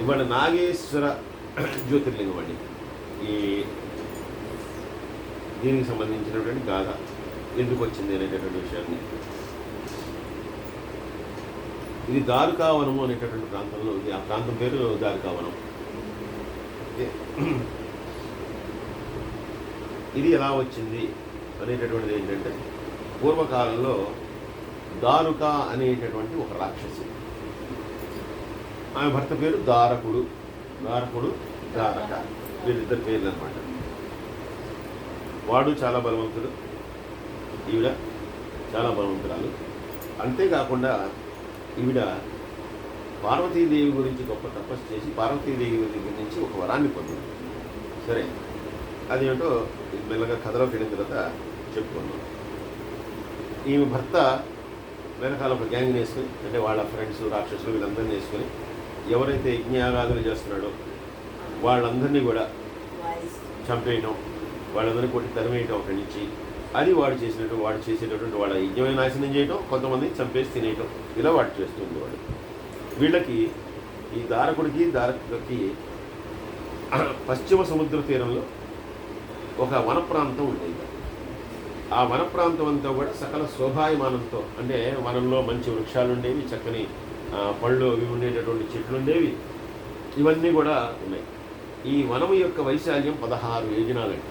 ఇవాళ నాగేశ్వర జ్యోతిర్లింగం అండి ఈ దీనికి సంబంధించినటువంటి గాథ ఎందుకు వచ్చింది అనేటటువంటి విషయాన్ని. ఇది దారుకావనము అనేటటువంటి ప్రాంతంలో ఉంది. ఆ ప్రాంతం పేరు దారుకావనం. ఇది ఎలా వచ్చింది అనేటటువంటిది ఏంటంటే పూర్వకాలంలో దారుక అనేటటువంటి ఒక రాక్షసి. ఆమె భర్త పేరు దారకుడు. దారకుడు దారక. వీళ్ళిద్దరు పేర్లు అనమాట వాడు చాలా బలవంతుడు. ఈవిడ చాలా బలవంతురాలు. అంతేకాకుండా ఈవిడ పార్వతీదేవి గురించి గొప్ప తపస్సు చేసి పార్వతీదేవి దగ్గర నుంచి ఒక వరాన్ని పొందింది. సరే అదేంటో మెల్లగా కథలోకి వెళ్ళిన తర్వాత చెప్పుకున్నాం ఈమె భర్త వెనకాల ఒక గ్యాంగ్ వేసుకొని అంటే వాళ్ళ ఫ్రెండ్స్ రాక్షసులు వీళ్ళందరినీ వేసుకొని ఎవరైతే యజ్ఞయాగాదులు చేస్తున్నాడో వాళ్ళందరినీ కూడా చంపేయటం వాళ్ళందరినీ కొట్టి తరిమేయటం అక్కడి నుంచి. అది వాడు చేసినట్టు వాడు చేసేటటువంటి వాళ్ళ యజ్ఞమైన నాశనం చేయటం కొంతమంది చంపేసి తినేయటం. ఇలా వాడు చేస్తుంది వాడు వీళ్ళకి ఈ దారకుడికి దారకుడికి పశ్చిమ సముద్ర తీరంలో ఒక వన ప్రాంతం ఉండేది. ఆ వన ప్రాంతం అంతా కూడా సకల శోభాయమానంతో అంటే వనంలో మంచి వృక్షాలు ఉండేవి చక్కని పళ్ళు అవి ఉండేటటువంటి చెట్లు ఉండేవి. ఇవన్నీ కూడా ఉన్నాయి. ఈ వనం యొక్క వైశాల్యం పదహారు యోజనాలండి.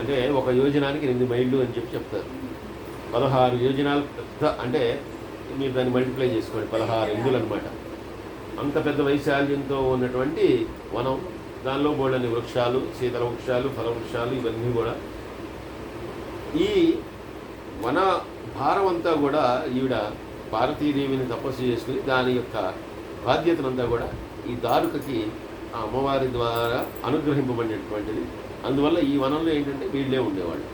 అంటే ఒక యోజనానికి ఎనిమిది మైళ్ళు అని చెప్పి చెప్తారు. పదహారు యోజనాలు పెద్ద అంటే మీరు దాన్ని మల్టిప్లై చేసుకోండి. పదహారు ఇందులు అనమాట అంత పెద్ద వైశాల్యంతో ఉన్నటువంటి వనం దానిలో బోళ్ళని వృక్షాలు శీతల వృక్షాలు ఫల వృక్షాలు ఇవన్నీ కూడా. ఈ వన భారం అంతా కూడా ఈవిడ పార్వతీదేవిని తపస్సు చేసుకుని దాని యొక్క బాధ్యతనంతా కూడా ఈ దారుకకి ఆ అమ్మవారి ద్వారా అనుగ్రహింపబడినటువంటిది. అందువల్ల ఈ వనంలో ఏంటంటే వీళ్ళే ఉండేవాళ్ళు.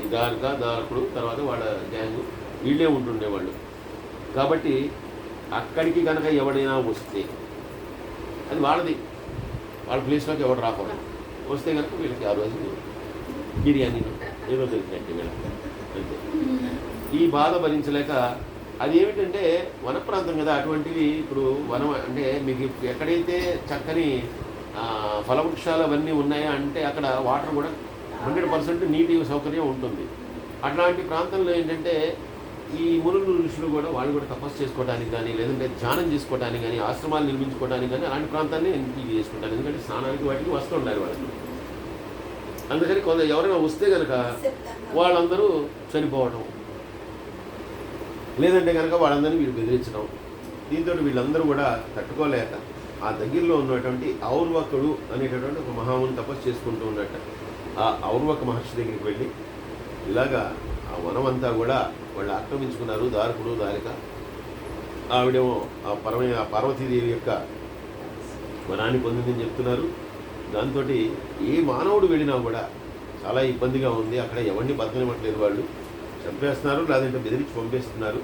ఈ దారుక దారకుడు తర్వాత వాళ్ళ గ్యాంగ్ వీళ్ళే ఉంటుండేవాళ్ళు. కాబట్టి అక్కడికి కనుక ఎవడైనా వస్తే అది వాళ్ళది. వాళ్ళ ప్లేస్లోకి ఎవడు రాకూడదు. వస్తే కనుక వీళ్ళకి ఆ రోజు బిర్యానీ ఏదో దొరికినట్టు వీళ్ళకి. అంతే. ఈ బాధ భరించలేక అది ఏమిటంటే వన ప్రాంతం కదా అటువంటివి ఇప్పుడు వనం అంటే మీకు ఎక్కడైతే చక్కని ఫలవృక్షాలు అవన్నీ ఉన్నాయా అంటే అక్కడ వాటర్ కూడా హండ్రెడ్ పర్సెంట్ నీటి సౌకర్యం ఉంటుంది. అట్లాంటి ప్రాంతంలో ఏంటంటే ఈ మునులు ఋషులు కూడా వాళ్ళు కూడా తపస్సు చేసుకోవడానికి కానీ లేదంటే ధ్యానం చేసుకోవడానికి కానీ ఆశ్రమాలు నిర్మించుకోవడానికి కానీ అలాంటి ప్రాంతాన్ని ఎంపిక చేసుకుంటారు. ఎందుకంటే స్నానానికి వాటికి వస్తూ ఉండాలి వాళ్ళకి అందుకని కొంత ఎవరైనా వస్తే కనుక వాళ్ళందరూ చనిపోవడం లేదంటే కనుక వాళ్ళందరినీ వీళ్ళు బెదిరించడం. దీంతో వీళ్ళందరూ కూడా తట్టుకోలేక ఆ దగ్గరలో ఉన్నటువంటి ఔర్వకుడు అనేటటువంటి ఒక మహాముని తపస్సు చేసుకుంటూ ఉన్నట్ట. ఆ ఔర్వక మహర్షి దగ్గరికి వెళ్ళి ఇలాగా ఆ వనం అంతా కూడా వాళ్ళు ఆక్రమించుకున్నారు దారుకుడు దారిక. ఆవిడేమో ఆ పరమ ఆ పార్వతీదేవి యొక్క వనాన్ని పొందిందని చెప్తున్నారు. దాంతో ఏ మానవుడు వెళ్ళినా కూడా చాలా ఇబ్బందిగా ఉంది. అక్కడ ఎవరిని బతకనివ్వట్లేదు వాళ్ళు. చంపేస్తున్నారు లేదంటే బెదిరించి పంపేస్తున్నారు.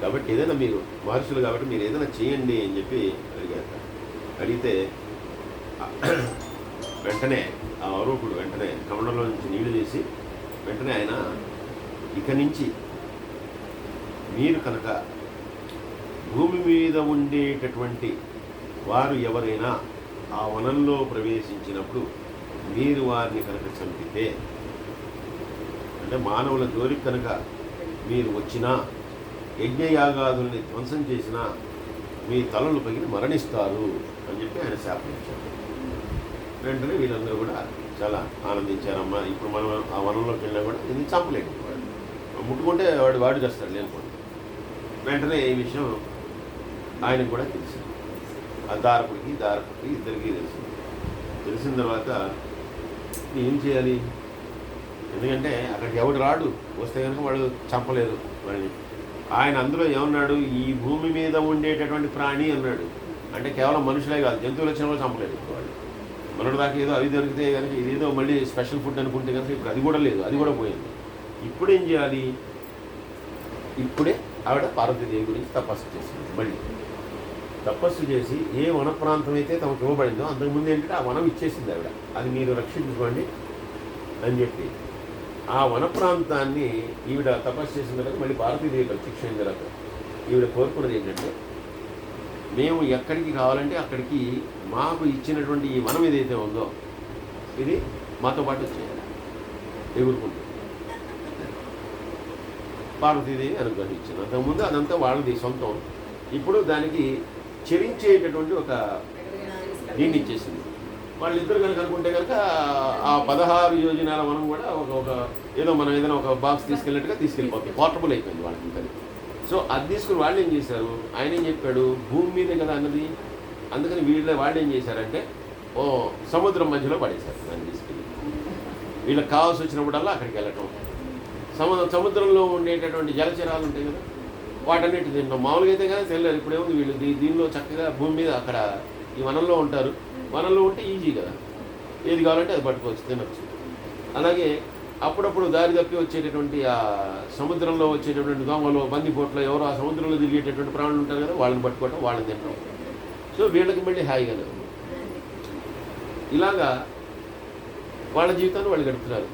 కాబట్టి ఏదైనా మీరు మహర్షులు కాబట్టి మీరు ఏదైనా చేయండి అని చెప్పి అడిగారు. అడిగితే వెంటనే ఆ ఆరోపుడు వెంటనే కమలంలో నుంచి నీళ్ళు తీసి వెంటనే ఆయన ఇక నుంచి మీరు కనుక భూమి మీద ఉండేటటువంటి వారు ఎవరైనా ఆ వనంలో ప్రవేశించినప్పుడు మీరు వారిని కనుక చంపితే అంటే మానవుల జోలికి కనుక మీరు వచ్చినా యజ్ఞయాగాదుల్ని ధ్వంసం చేసినా మీ తలలు పగిలి మరణిస్తారు అని చెప్పి ఆయన శాపించారు వెంటనే వీళ్ళందరూ కూడా చాలా ఆనందించారమ్మా. ఇప్పుడు మనం ఆ వనంలోకి వెళ్ళినా కూడా ఇది చంపలేడు. వాడు ముట్టుకుంటే వాడు వాడు చేస్తాడు లేనుకోండి వెంటనే ఈ విషయం ఆయనకు కూడా తెలిసింది ఆ దారకుడికి దారకుడికి ఇద్దరికీ తెలిసింది తెలిసిన తర్వాత ఏం చేయాలి? ఎందుకంటే అక్కడికి ఎవడు రాడు? వస్తే కనుక వాడు చంపలేదు. వాడిని. ఆయన అందులో ఏమన్నాడు? ఈ భూమి మీద ఉండేటటువంటి ప్రాణి అన్నాడు. అంటే కేవలం మనుషులే కాదు జంతువులు వచ్చిన వాళ్ళు చంపలేదు వాళ్ళు మనడు దాకా ఏదో అవి దొరికితే కనుక ఇదేదో మళ్ళీ స్పెషల్ ఫుడ్ అనుకుంటే కనుక ఇప్పుడు అది కూడా లేదు అది కూడా పోయింది. ఇప్పుడు ఏం చేయాలి? ఇప్పుడే ఆవిడ పార్వతీదేవి గురించి తపస్సు చేసింది మళ్ళీ. తపస్సు చేసి ఏ వన ప్రాంతం అయితే తమకు ఇవ్వబడిందో అంతకుముందు ఏంటంటే ఆ వనం ఇచ్చేసింది ఆవిడ. అది మీరు రక్షించుకోండి అని చెప్పి. ఆ వన ప్రాంతాన్ని ఈవిడ తపస్సు చేసిన తర్వాత మళ్ళీ పార్వతీదేవి ప్రత్యక్షమైన తర్వాత ఈవిడ కోరుకున్నది ఏంటంటే మేము ఎక్కడికి కావాలంటే అక్కడికి మాకు ఇచ్చినటువంటి ఈ వనం ఏదైతే ఉందో ఇది మాతో పాటు వచ్చేయాలి ఎగురుకుంటూ పార్వతీదేవి అనుగ్రహించింది. అంతకుముందు అదంతా వాళ్ళది సొంతం. ఇప్పుడు దానికి చెరించేటటువంటి ఒక దీన్ని ఇచ్చేసింది. వాళ్ళిద్దరు కనుక అనుకుంటే కనుక ఆ పదహారు యోజనాల మనం కూడా ఒక ఒక ఏదో మనం ఏదైనా ఒక బాక్స్ తీసుకెళ్ళినట్టుగా తీసుకెళ్ళిపోతాం. పోర్టబుల్ అయిపోయింది వాళ్ళకి ఇంకా సో అది తీసుకుని వాళ్ళు ఏం చేశారు? ఆయన ఏం చెప్పాడు? భూమి మీదే కదా అన్నది. అందుకని వీళ్ళ వాళ్ళు ఏం చేశారంటే ఓ సముద్రం మధ్యలో పడేశారు దాన్ని తీసుకెళ్ళి. వీళ్ళకి కావాల్సి వచ్చినప్పుడల్లా అక్కడికి వెళ్ళటం. సముద్ర సముద్రంలో ఉండేటటువంటి జలచరాలు ఉంటాయి కదా వాటన్నిటి తింటాం మామూలుగా అయితే కానీ తెలియదు. ఇప్పుడేముంది వీళ్ళు? దీనిలో చక్కగా భూమి మీద అక్కడ ఈ వనంలో ఉంటారు. వనంలో ఉంటే ఈజీ కదా. ఏది కావాలంటే అది పట్టుకోవచ్చు తినచ్చు. అలాగే అప్పుడప్పుడు దారి తప్పి వచ్చేటటువంటి ఆ సముద్రంలో వచ్చేటటువంటి దోమలు బందిపోట్లు ఎవరో ఆ సముద్రంలో తిరిగేటటువంటి ప్రాణులు ఉంటారు కదా వాళ్ళని పట్టుకోవటం వాళ్ళని తినడం సో వీళ్ళకి మళ్ళీ హాయిగానే ఇలాగా వాళ్ళ జీవితాన్ని వాళ్ళు గడుపుతున్నారు.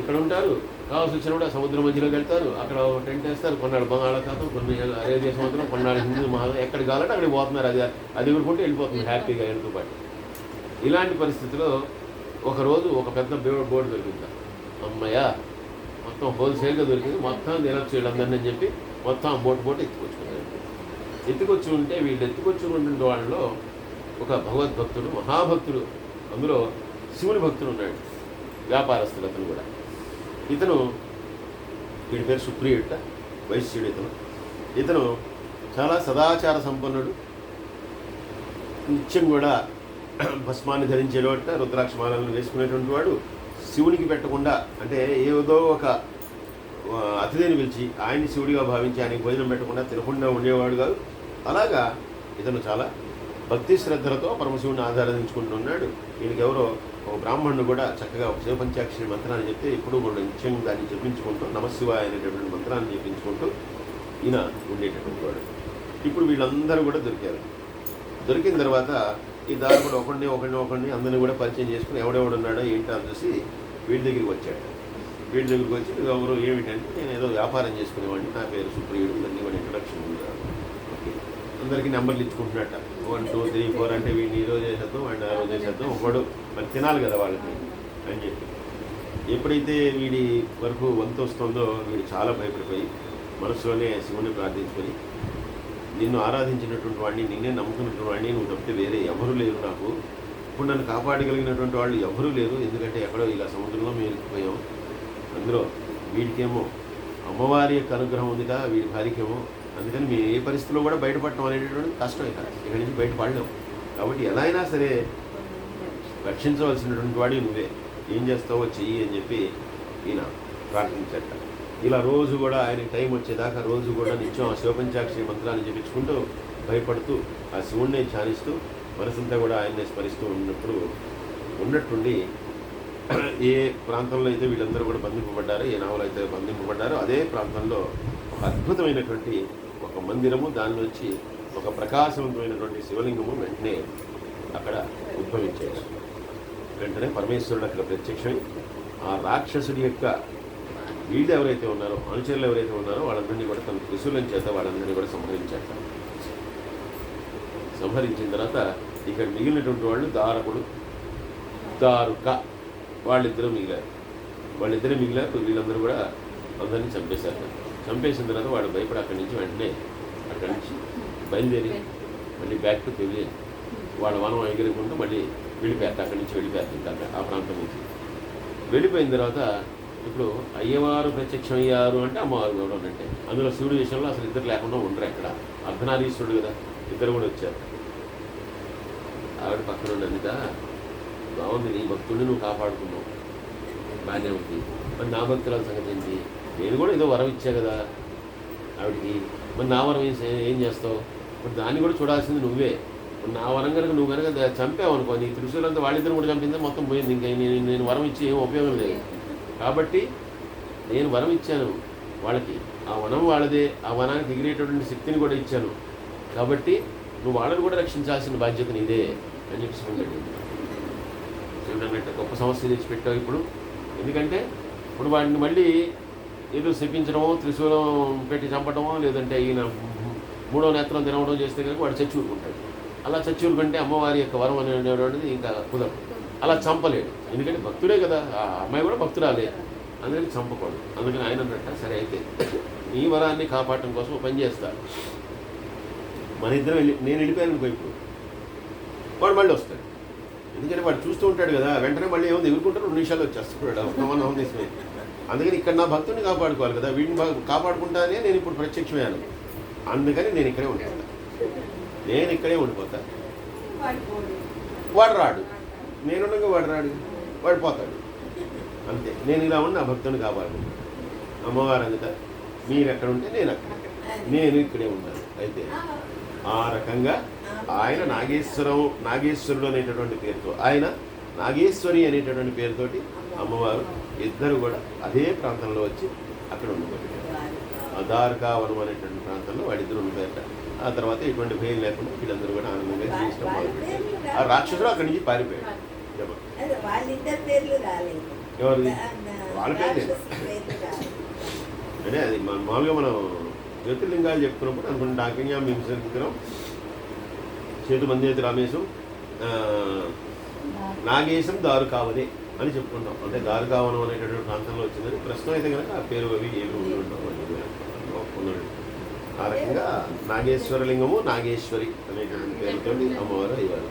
ఇక్కడ ఉంటారు. కావాల్సి వచ్చినప్పుడు కూడా సముద్రం మధ్యలోకి వెళ్తారు. అక్కడ టెంట్ వేస్తారు. కొన్నాడు బంగాళాఖాతం కొన్ని అరేబియా సముద్రం కొన్నాడు హిందూ మహా ఎక్కడ కావాలంటే అక్కడికి పోతున్నారు. అది అది ఎగురుకుంటే వెళ్ళిపోతుంది హ్యాపీగా వెళ్తూ పాటు. ఇలాంటి పరిస్థితిలో ఒకరోజు ఒక పెద్ద బోర్డు బోర్డు దొరికింది. అమ్మయ్య మొత్తం హోల్సేల్గా దొరికింది. మొత్తం తినొచ్చు వీళ్ళందరినీ అని చెప్పి మొత్తం ఆ బోట్ బోట్ ఎత్తుకొచ్చుకున్నారు. ఎత్తుకొచ్చి ఉంటే వీళ్ళు ఎత్తుకొచ్చుకున్న వాళ్ళలో ఒక భగవద్భక్తుడు మహాభక్తుడు అందులో శివుని భక్తుడు ఉన్నాడు. వ్యాపారస్తులు అతను కూడా. ఇతను వీడి పేరు సుప్రియుట వైశ్యుడు ఇతను. ఇతను చాలా సదాచార సంపన్నుడు. నిత్యం కూడా భస్మాన్ని ధరించేవాట రుద్రాక్ష మాలను వేసుకునేటువంటి వాడు. శివునికి పెట్టకుండా అంటే ఏదో ఒక అతిథిని పిలిచి ఆయన్ని శివుడిగా భావించి ఆయనకి భోజనం పెట్టకుండా తినకుండా ఉండేవాడు కాదు. అలాగా ఇతను చాలా భక్తి శ్రద్ధలతో పరమశివుని ఆధారించుకుంటున్నాడు ఈయనకెవరో ఒక బ్రాహ్మణుడు కూడా చక్కగా ఒక శివపంచాక్షరి మంత్రాన్ని చెప్తే ఇప్పుడు కూడా నిత్యం దాన్ని జపించుకుంటూ నమశివాయ అనేటటువంటి మంత్రాన్ని జపించుకుంటూ ఈయన ఉండేటటువంటి వాడు. ఇప్పుడు వీళ్ళందరూ కూడా దొరికారు. దొరికిన తర్వాత ఈ దారి కూడా ఒకడిని ఒకడిని ఒకడిని అందరిని కూడా పరిచయం చేసుకుని ఎవడెవడు ఉన్నాడో ఏంటో అని చూసి వీడి దగ్గరికి వచ్చాడు. వీడి దగ్గరికి వచ్చి ఎవరు ఏమిటంటే నేను ఏదో వ్యాపారం చేసుకునేవాడిని. నా పేరు సుప్రియుడు అన్నీ కూడా ఇంట్రడక్షన్ ఓకే. అందరికీ నెంబర్లు ఇచ్చుకుంటున్నట్ట. వన్ టూ త్రీ ఫోర్ అంటే వీడిని ఈ రోజు అండ్ ఆ రోజు చేసేద్దాం. ఒకడు మరి తినాలి కదా వాళ్ళకి అని చెప్పి. ఎప్పుడైతే వీడి వరకు వంతు వస్తుందో వీడు చాలా భయపడిపోయి మనసులోనే శివుని ప్రార్థించుకొని నిన్ను ఆరాధించినటువంటి వాడిని నిన్నే నమ్ముకున్నటువంటి వాడిని నువ్వు తప్పితే వేరే ఎవరు లేరు నాకు. ఇప్పుడు నన్ను కాపాడగలిగినటువంటి వాళ్ళు ఎవరూ లేరు. ఎందుకంటే ఎక్కడో ఇలా సముద్రంలో మేము ఇరుక్కుపోయాం. అందులో వీడికేమో అమ్మవారి యొక్క అనుగ్రహం ఉందిగా వీడి భార్యకేమో అందుకని మేము ఏ పరిస్థితిలో కూడా బయటపడటం అనేటటువంటి కష్టం ఇక. ఇక్కడి నుంచి బయటపడలేము కాబట్టి ఎలా అయినా సరే రక్షించవలసినటువంటి వాడి నువ్వే. ఏం చేస్తావో చెయ్యి అని చెప్పి ఈయన ప్రార్థించట ఇలా రోజు కూడా ఆయన టైం వచ్చేదాకా రోజు కూడా నిత్యం ఆ శివపంచాక్షరి మంత్రాన్ని జపించుకుంటూ భయపడుతూ ఆ శివుణ్ణి ధ్యానిస్తూ మనసంతా కూడా ఆయన్నే స్మరిస్తూ ఉన్నప్పుడు ఉన్నట్టుండి ఏ ప్రాంతంలో అయితే వీళ్ళందరూ కూడా బంధింపబడ్డారో ఏ నావలు అయితే బంధింపబడ్డారో అదే ప్రాంతంలో ఒక అద్భుతమైనటువంటి ఒక మందిరము దాని నుంచి ఒక ప్రకాశవంతమైనటువంటి శివలింగము వెంటనే అక్కడ ఉద్భవించాడు వెంటనే పరమేశ్వరుడు అక్కడ ప్రత్యక్షమై ఆ రాక్షసుడి యొక్క వీళ్ళు ఎవరైతే ఉన్నారో అనుచరులు ఎవరైతే ఉన్నారో వాళ్ళందరినీ కూడా తన త్రిశూలం చేత వాళ్ళందరినీ కూడా సంహరించాట సంహరించిన తర్వాత ఇక్కడ మిగిలినటువంటి వాళ్ళు దారకుడు దారుక వాళ్ళిద్దరూ మిగిలారు. వాళ్ళిద్దరూ మిగిలారు వీళ్ళందరూ కూడా అందరినీ చంపేశారు. చంపేసిన తర్వాత వాడు భయపడి అక్కడి నుంచి వెంటనే అక్కడి నుంచి బయలుదేరి మళ్ళీ బ్యాక్ టు పెవిలియన్ వాళ్ళ వనం ఎగిరకుండా మళ్ళీ వెళ్ళిపోయారు అక్కడి నుంచి వెళ్ళిపోయారు అక్కడ ఆ ప్రాంతం నుంచి. వెళ్ళిపోయిన తర్వాత ఇప్పుడు అయ్యవారు ప్రత్యక్షం అయ్యారు అంటే అమ్మవారు కూడా అంటే అందులో శివుడి విషయంలో అసలు ఇద్దరు లేకుండా ఉండరు అక్కడ అర్ధనారీశ్వరుడు కదా ఇద్దరు కూడా వచ్చారు. ఆవిడ పక్కన ఉన్నదిట బాగుంది నీ భక్తుడిని నువ్వు కాపాడుకున్నావు. బాగానే ఉంది. మరి నా భక్తుల సంగతి ఏంటి? నేను కూడా ఏదో వరం ఇచ్చా కదా ఆవిడకి. మరి నా వరం ఏం ఏం చేస్తావు? ఇప్పుడు దాన్ని కూడా చూడాల్సింది నువ్వే. ఇప్పుడు నా వరం కనుక నువ్వు కనుక చంపావు అనుకో నీ త్రిశూలంతా వాళ్ళిద్దరు కూడా చంపిందే మొత్తం పోయింది. ఇంకా నేను నేను వరం ఇచ్చి ఏం ఉపయోగం లేదు. కాబట్టి నేను వరం ఇచ్చాను వాళ్ళకి. ఆ వనం వాళ్ళదే. ఆ వనానికి ఎగిరేటటువంటి శక్తిని కూడా ఇచ్చాను. కాబట్టి నువ్వు వాళ్ళని కూడా రక్షించాల్సిన బాధ్యత నీదే అని చెప్పి శివుడు అన్నట్టు గొప్ప సమస్య తెచ్చి పెట్టావు ఇప్పుడు. ఎందుకంటే ఇప్పుడు వాడిని మళ్ళీ ఏదో శపించడమో త్రిశూలం పెట్టి చంపడమో లేదంటే ఈయన మూడో నేత్రం తినవడం చేస్తే కనుక వాడు చచ్చి ఊరుకుంటాడు అలా చచ్చి ఊరుకుంటే అమ్మవారి యొక్క వరం అనేటువంటిది ఇంకా కుదరదు. అలా చంపలేడు. ఎందుకంటే భక్తుడే కదా. ఆ అమ్మాయి కూడా భక్తురాలే. అందుకని చంపకూడదు. అందుకని ఆయన అన్నట్ట సరే అయితే నీ వరాన్ని కాపాడటం కోసం ఓ పని చేస్తా. మన ఇద్దరం వెళ్ళి నేను వెళ్ళిపోయాను అనుకో ఇప్పుడు. వాడు మళ్ళీ వస్తాడు. ఎందుకంటే వాడు చూస్తూ ఉంటాడు కదా. వెంటనే మళ్ళీ ఏమో ఎగురుకుంటారు రెండు నిమిషాలు వచ్చేస్తున్నాడు ఒక వన్ తీసుకుని. అందుకని ఇక్కడ నా భక్తుడిని కాపాడుకోవాలి కదా. వీడిని కాపాడుకుంటానే నేను ఇప్పుడు ప్రత్యక్షమయ్యాను. అందుకని నేను ఇక్కడే ఉంటాను నేను ఇక్కడే ఉండిపోతా. వాడు రాడు. నేనుండగా వాడు రాడు. వాడు పోతాడు. అంతే. నేను ఇలా ఉన్న నా భక్తుని కాపాడుకుంటాను అమ్మవారు అందుక మీరు ఎక్కడ ఉంటే నేను అక్కడ. నేను ఇక్కడే ఉన్నాను అయితే ఆ రకంగా ఆయన నాగేశ్వరం నాగేశ్వరుడు అనేటటువంటి పేరుతో ఆయన నాగేశ్వరి అనేటటువంటి పేరుతోటి అమ్మవారు ఇద్దరు కూడా అదే ప్రాంతంలో వచ్చి అక్కడ ఉండిపోయారు. ఆ ద్వారకావనం అనేటువంటి ప్రాంతంలో వాడిద్దరు ఉండిపోయారట. ఆ తర్వాత ఎటువంటి భయం లేకుండా వీళ్ళందరూ కూడా ఆనందంగా జీవించడం మొదలుపెట్టారు. ఆ రాక్షసుడు అక్కడి నుంచి పారిపోయాడు. వాళ్ళిద్దరి ఎవరిది? వాళ్ళ రాలేదు. అంటే అది మన మామూలుగా మనం జ్యోతిర్లింగాలు చెప్పుకున్నప్పుడు అనుకుంటే డాకిన్యాం విగ్రహం చేతు మందేతి రామేశం నాగేశం దారుకావనే అని చెప్పుకుంటాం. అంటే దారుకావనం అనేటటువంటి ప్రాంతంలో వచ్చిందని ప్రస్తుతం అయితే కనుక ఆ పేరు అవి ఏమి ఉండి ఉంటాం ఆ రకంగా నాగేశ్వర లింగము నాగేశ్వరి అనేటటువంటి పేరుతోటి అమ్మవారు అయ్యారు?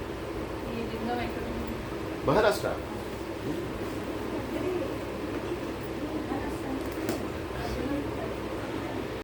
మహారాష్ట్ర.